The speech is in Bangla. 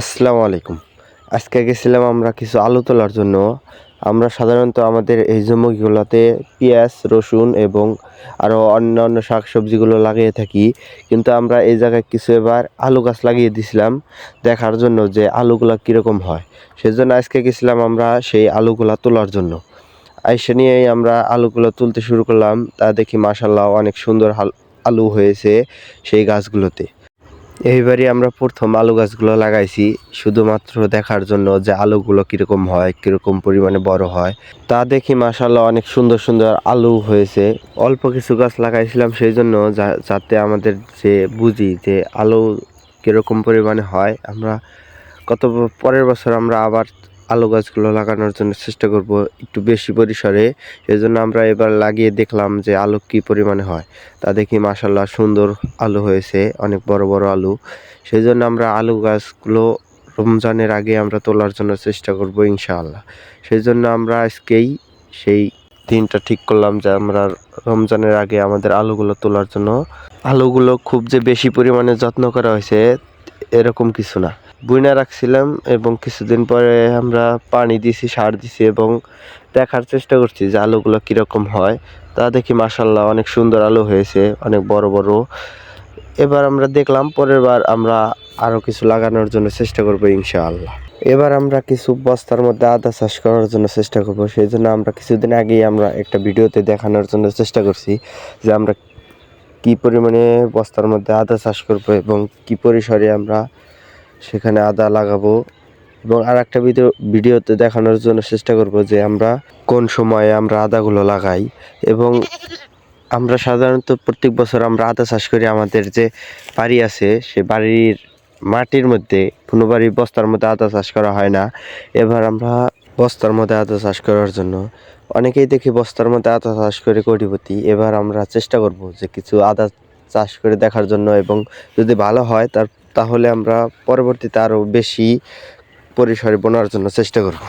আসসালামু আলাইকুম। আজকে গেছিলাম আমরা কিছু আলু তোলার জন্য। আমরা সাধারণত আমাদের এই জমিগুলোতে পেঁয়াজ, রসুন এবং আরও অন্য অন্য শাক সবজিগুলো লাগিয়ে থাকি। কিন্তু আমরা এই জায়গায় কিছু এবার আলু গাছ লাগিয়ে দিছিলাম দেখার জন্য যে আলুগুলা কীরকম হয়। সেজন্য আজকে গেছিলাম আমরা সেই আলুগুলা তোলার জন্য। আইসে নিয়েই আমরা আলুগুলো তুলতে শুরু করলাম। তা দেখি মাসাল্লাহ অনেক সুন্দর আলু হয়েছে সেই গাছগুলোতে। এইবারই আমরা প্রথম আলু গাছগুলো লাগাইছি, শুধুমাত্র দেখার জন্য যে আলুগুলো কীরকম হয়, কীরকম পরিমাণে বড় হয়। তা দেখি মাসাল্লাহ অনেক সুন্দর সুন্দর আলু হয়েছে। অল্প কিছু গাছ লাগাইছিলাম সেই জন্য যাতে আমাদের যে বুঝি যে আলু কীরকম পরিমাণে হয়, আমরা কত পরের বছর আমরা আবার আলু গাছগুলো লাগানোর জন্য চেষ্টা করব একটু বেশি পরিসরে। সেই জন্য আমরা এবার লাগিয়ে দেখলাম যে আলু কী পরিমাণে হয়। তা দেখি মাসাল্লাহ সুন্দর আলু হয়েছে, অনেক বড় বড় আলু। সেই জন্য আমরা আলু গাছগুলো রমজানের আগে আমরা তোলার জন্য চেষ্টা করব ইনশাআল্লাহ। সেই জন্য আমরা আজকেই সেই দিনটা ঠিক করলাম যে আমরা রমজানের আগে আমাদের আলুগুলো তোলার জন্য। আলুগুলো খুব যে বেশি পরিমাণে যত্ন করা হয়েছে, এরকম কিছু না। বুইনা রাখছিলাম এবং কিছুদিন পরে আমরা পানি দিছি, সার দিছি এবং দেখার চেষ্টা করছি যে আলুগুলো কীরকম হয়। তা দেখি মাসাল্লাহ অনেক সুন্দর আলু হয়েছে, অনেক বড় বড়। এবার আমরা দেখলাম পরের বার আমরা আরও কিছু লাগানোর জন্য চেষ্টা করব ইনশাআল্লাহ। এবার আমরা কিছু বস্তার মধ্যে আদা চাষ করার জন্য চেষ্টা করব সেই জন্য আমরা কিছুদিন আগেই আমরা একটা ভিডিওতে দেখানোর জন্য চেষ্টা করছি যে আমরা কি পরিমাণে বস্তার মধ্যে আদা চাষ করব এবং কি পরিসরে আমরা সেখানে আদা লাগাবো এবং আর একটা ভিডিও ভিডিওতে দেখানোর জন্য চেষ্টা করব যে আমরা কোন সময়ে আমরা আদাগুলো লাগাই এবং আমরা সাধারণত প্রত্যেক বছর আমরা আদা চাষ করি। আমাদের যে বাড়ি আছে, সে বাড়ির মাটির মধ্যে কোনো বাড়ির বস্তার মধ্যে আদা চাষ করা হয় না। এবার আমরা বস্তার মধ্যে আদা চাষ করার জন্য অনেকেই দেখি বস্তার মধ্যে আদা চাষ করে কোটিপতি। এবার আমরা চেষ্টা করব যে কিছু আদা চাষ করে দেখার জন্য এবং যদি ভালো হয় তার তাহলে আমরা পরবর্তীতে আরও বেশি পরিসরে বোনার জন্য চেষ্টা করব।